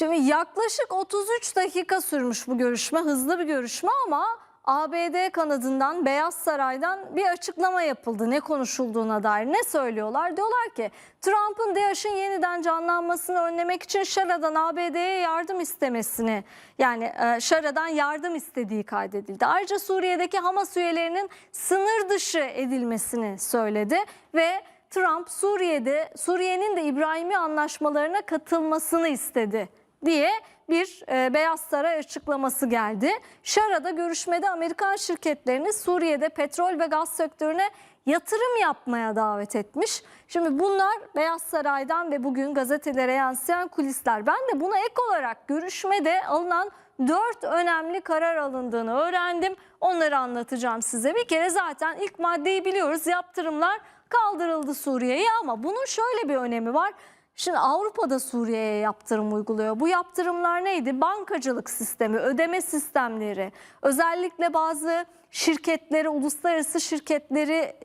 Şimdi yaklaşık 33 dakika sürmüş bu görüşme. Hızlı bir görüşme ama ABD kanadından Beyaz Saray'dan bir açıklama yapıldı. Ne konuşulduğuna dair ne söylüyorlar? Diyorlar ki Trump'ın DAEŞ'in yeniden canlanmasını önlemek için Şara'dan ABD'ye yardım istemesini yani e, Şara'dan yardım istediği kaydedildi. Ayrıca Suriye'deki Hamas üyelerinin sınır dışı edilmesini söyledi ve Trump Suriye'de Suriye'nin de İbrahimi anlaşmalarına katılmasını istedi diye bir e, Beyaz Saray açıklaması geldi. Şara'da görüşmede Amerikan şirketlerini Suriye'de petrol ve gaz sektörüne yatırım yapmaya davet etmiş. Şimdi bunlar Beyaz Saray'dan ve bugün gazetelere yansıyan kulisler. Ben de buna ek olarak görüşmede alınan dört önemli karar alındığını öğrendim. Onları anlatacağım size. Bir kere zaten ilk maddeyi biliyoruz. Yaptırımlar kaldırıldı Suriye'ye ama bunun şöyle bir önemi var. Şimdi Avrupa'da Suriye'ye yaptırım uyguluyor. Bu yaptırımlar neydi? Bankacılık sistemi, ödeme sistemleri, özellikle bazı şirketleri, uluslararası şirketleri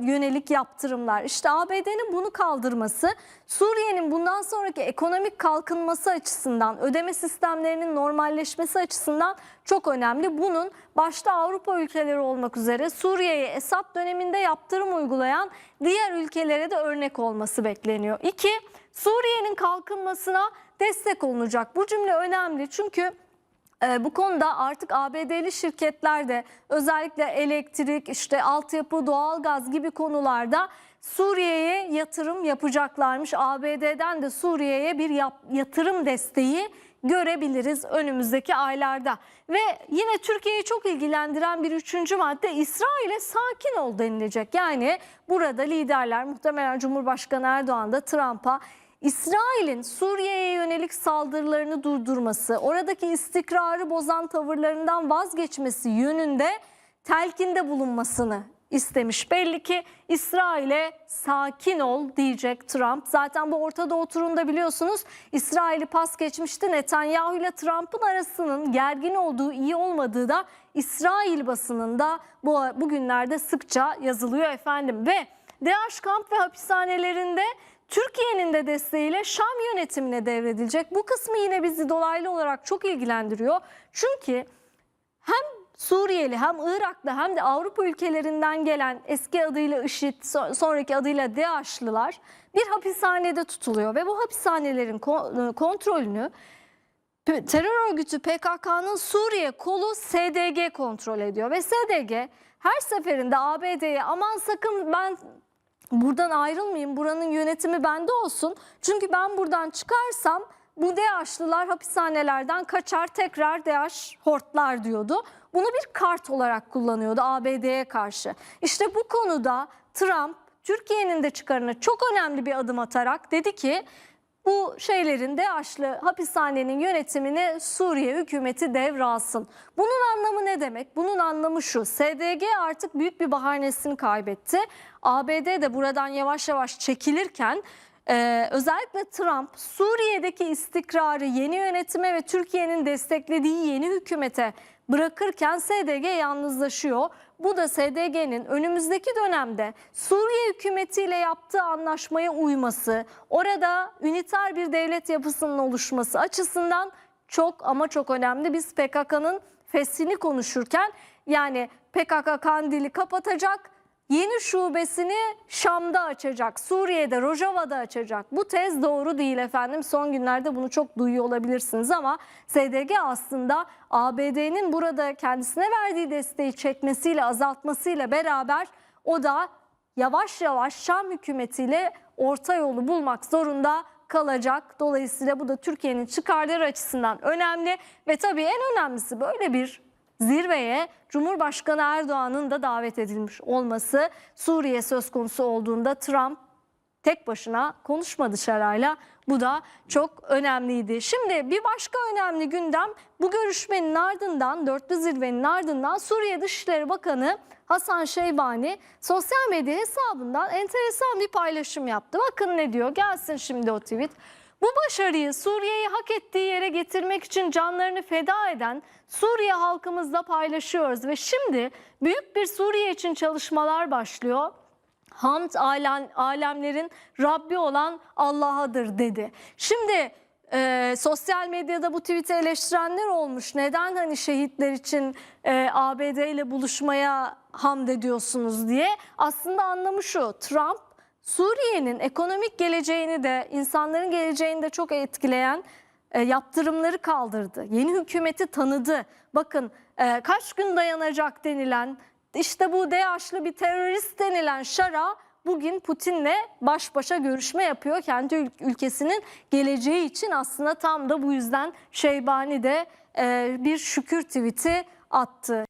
yönelik yaptırımlar. İşte ABD'nin bunu kaldırması, Suriye'nin bundan sonraki ekonomik kalkınması açısından, ödeme sistemlerinin normalleşmesi açısından çok önemli. Bunun başta Avrupa ülkeleri olmak üzere Suriye'ye Esad döneminde yaptırım uygulayan diğer ülkelere de örnek olması bekleniyor. İki, Suriye'nin kalkınmasına destek olunacak. Bu cümle önemli çünkü e, bu konuda artık ABD'li şirketler de özellikle elektrik, işte altyapı, doğalgaz gibi konularda Suriye'ye yatırım yapacaklarmış. ABD'den de Suriye'ye bir yap, yatırım desteği görebiliriz önümüzdeki aylarda. Ve yine Türkiye'yi çok ilgilendiren bir üçüncü madde İsrail'e sakin ol denilecek. Yani burada liderler muhtemelen Cumhurbaşkanı Erdoğan da Trump'a İsrail'in Suriye'ye yönelik saldırılarını durdurması, oradaki istikrarı bozan tavırlarından vazgeçmesi yönünde telkinde bulunmasını istemiş. Belli ki İsrail'e sakin ol diyecek Trump. Zaten bu Orta Doğu turunda biliyorsunuz İsrail'i pas geçmişti. Netanyahu ile Trump'ın arasının gergin olduğu, iyi olmadığı da İsrail basınında bu bugünlerde sıkça yazılıyor efendim. Ve DH kamp ve hapishanelerinde Türkiye'nin de desteğiyle Şam yönetimine devredilecek. Bu kısmı yine bizi dolaylı olarak çok ilgilendiriyor. Çünkü hem Suriyeli hem Iraklı hem de Avrupa ülkelerinden gelen eski adıyla IŞİD sonraki adıyla DAEŞ'lılar bir hapishanede tutuluyor ve bu hapishanelerin kontrolünü terör örgütü PKK'nın Suriye kolu SDG kontrol ediyor ve SDG her seferinde ABD'ye aman sakın ben buradan ayrılmayayım, buranın yönetimi bende olsun. Çünkü ben buradan çıkarsam bu DAEŞ'lılar hapishanelerden kaçar tekrar DAEŞ hortlar diyordu. Bunu bir kart olarak kullanıyordu ABD'ye karşı. İşte bu konuda Trump Türkiye'nin de çıkarına çok önemli bir adım atarak dedi ki bu şeylerin DAEŞ'lı hapishanenin yönetimini Suriye hükümeti devralsın. Bunun anlamı ne demek? Bunun anlamı şu. SDG artık büyük bir bahanesini kaybetti. ABD de buradan yavaş yavaş çekilirken ee, özellikle Trump Suriye'deki istikrarı yeni yönetime ve Türkiye'nin desteklediği yeni hükümete bırakırken SDG yalnızlaşıyor. Bu da SDG'nin önümüzdeki dönemde Suriye hükümetiyle yaptığı anlaşmaya uyması, orada üniter bir devlet yapısının oluşması açısından çok ama çok önemli. Biz PKK'nın fesini konuşurken yani PKK Kandil'i kapatacak, yeni şubesini Şam'da açacak, Suriye'de, Rojava'da açacak. Bu tez doğru değil efendim. Son günlerde bunu çok duyuyor olabilirsiniz ama SDG aslında ABD'nin burada kendisine verdiği desteği çekmesiyle, azaltmasıyla beraber o da yavaş yavaş Şam hükümetiyle orta yolu bulmak zorunda kalacak. Dolayısıyla bu da Türkiye'nin çıkarları açısından önemli ve tabii en önemlisi böyle bir zirveye Cumhurbaşkanı Erdoğan'ın da davet edilmiş olması Suriye söz konusu olduğunda Trump tek başına konuşmadı Şaray'la. Bu da çok önemliydi. Şimdi bir başka önemli gündem bu görüşmenin ardından, dörtlü zirvenin ardından Suriye Dışişleri Bakanı Hasan Şeybani sosyal medya hesabından enteresan bir paylaşım yaptı. Bakın ne diyor gelsin şimdi o tweet. Bu başarıyı Suriye'yi hak ettiği yere getirmek için canlarını feda eden Suriye halkımızla paylaşıyoruz ve şimdi büyük bir Suriye için çalışmalar başlıyor. Hamd alem, alemlerin Rabbi olan Allah'adır dedi. Şimdi Ee, sosyal medyada bu tweet'i eleştirenler olmuş. Neden hani şehitler için e, ABD ile buluşmaya hamd ediyorsunuz diye. Aslında anlamı şu. Trump Suriye'nin ekonomik geleceğini de insanların geleceğini de çok etkileyen e, yaptırımları kaldırdı. Yeni hükümeti tanıdı. Bakın e, kaç gün dayanacak denilen işte bu DAEŞ'lı bir terörist denilen Şara bugün Putin'le baş başa görüşme yapıyor. Kendi ül- ülkesinin geleceği için aslında tam da bu yüzden Şeybani de e, bir şükür tweet'i attı.